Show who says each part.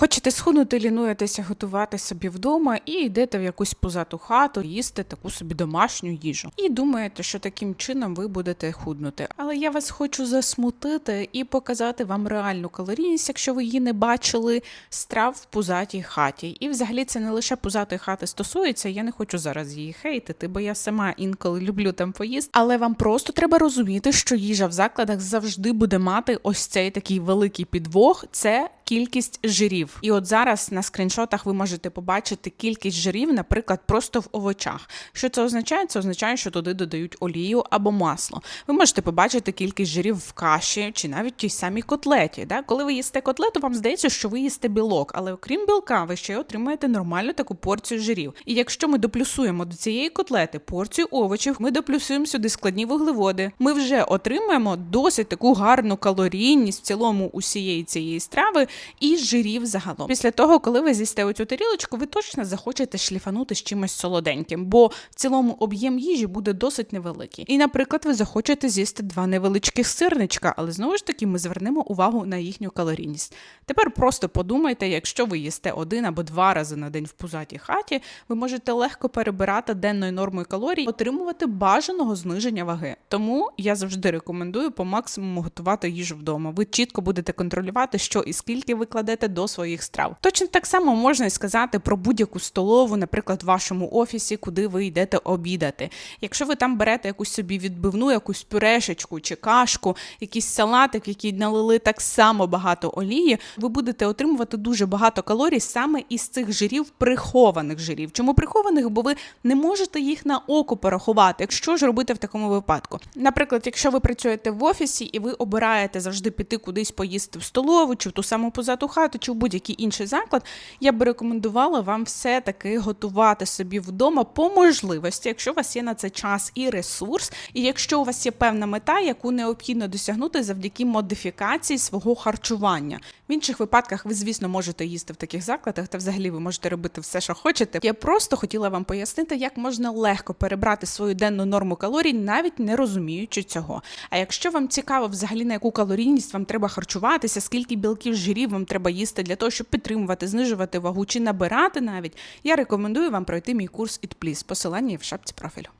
Speaker 1: Хочете схуднути, лінуєтеся готувати собі вдома і йдете в якусь позату хату, їсти таку собі домашню їжу. І думаєте, що таким чином ви будете худнути. Але я вас хочу засмутити і показати вам реальну калорійність, якщо ви її не бачили, страв в пузатій хаті. І взагалі це не лише пузатої хати стосується. Я не хочу зараз її хейтити, бо я сама інколи люблю там поїсти. Але вам просто треба розуміти, що їжа в закладах завжди буде мати ось цей такий великий підвох. Це кількість жирів. І от зараз на скріншотах ви можете побачити кількість жирів, наприклад, просто в овочах. Що це означає? Це означає, що туди додають олію або масло. Ви можете побачити кількість жирів в каші чи навіть тій самій котлеті. Да? Коли ви їсте котлету, вам здається, що ви їсте білок, але окрім білка, ви ще й отримаєте нормальну таку порцію жирів. І якщо ми доплюсуємо до цієї котлети порцію овочів, ми доплюсуємо сюди складні вуглеводи. Ми вже отримаємо досить таку гарну калорійність в цілому усієї цієї страви і жирів загалом. Після того, коли ви з'їсте оцю тарілочку, ви точно захочете шліфанути з чимось солоденьким, бо в цілому об'єм їжі буде досить невеликий. І, наприклад, ви захочете з'їсти два невеличких сирничка, але знову ж таки ми звернемо увагу на їхню калорійність. Тепер просто подумайте, якщо ви їсте один або два рази на день в пузатій хаті, ви можете легко перебирати денною нормою калорій, отримувати бажаного зниження ваги. Тому я завжди рекомендую по максимуму готувати їжу вдома. Ви чітко будете контролювати, що і скільки ви кладете до своїх страв. Точно так само можна і сказати про будь-яку столову, наприклад, в вашому офісі, куди ви йдете обідати. Якщо ви там берете якусь собі відбивну, якусь пюрешечку чи кашку, якийсь салатик, який налили так само багато олії, ви будете отримувати дуже багато калорій саме із цих жирів, прихованих жирів. Чому прихованих? Бо ви не можете їх на око порахувати. Якщо ж робити в такому випадку, наприклад, якщо ви працюєте в офісі і ви обираєте завжди піти кудись поїсти в столову, чи в ту саму позату хату, чи в будь-який інший заклад, я би рекомендувала вам все-таки готувати собі вдома по можливості, якщо у вас є на це час і ресурс, і якщо у вас є певна мета, яку необхідно досягнути завдяки модифікації свого харчування. В інших випадках ви, звісно, можете їсти в таких закладах, та взагалі ви можете робити все, що хочете. Я просто хотіла вам пояснити, як можна легко перебрати свою денну норму калорій, навіть не розуміючи цього. А якщо вам цікаво, взагалі на яку калорійність вам треба харчуватися, скільки білків жирів вам треба їсти для того, щоб підтримувати, знижувати вагу чи набирати навіть, я рекомендую вам пройти мій курс It Please. Посилання в шапці профілю.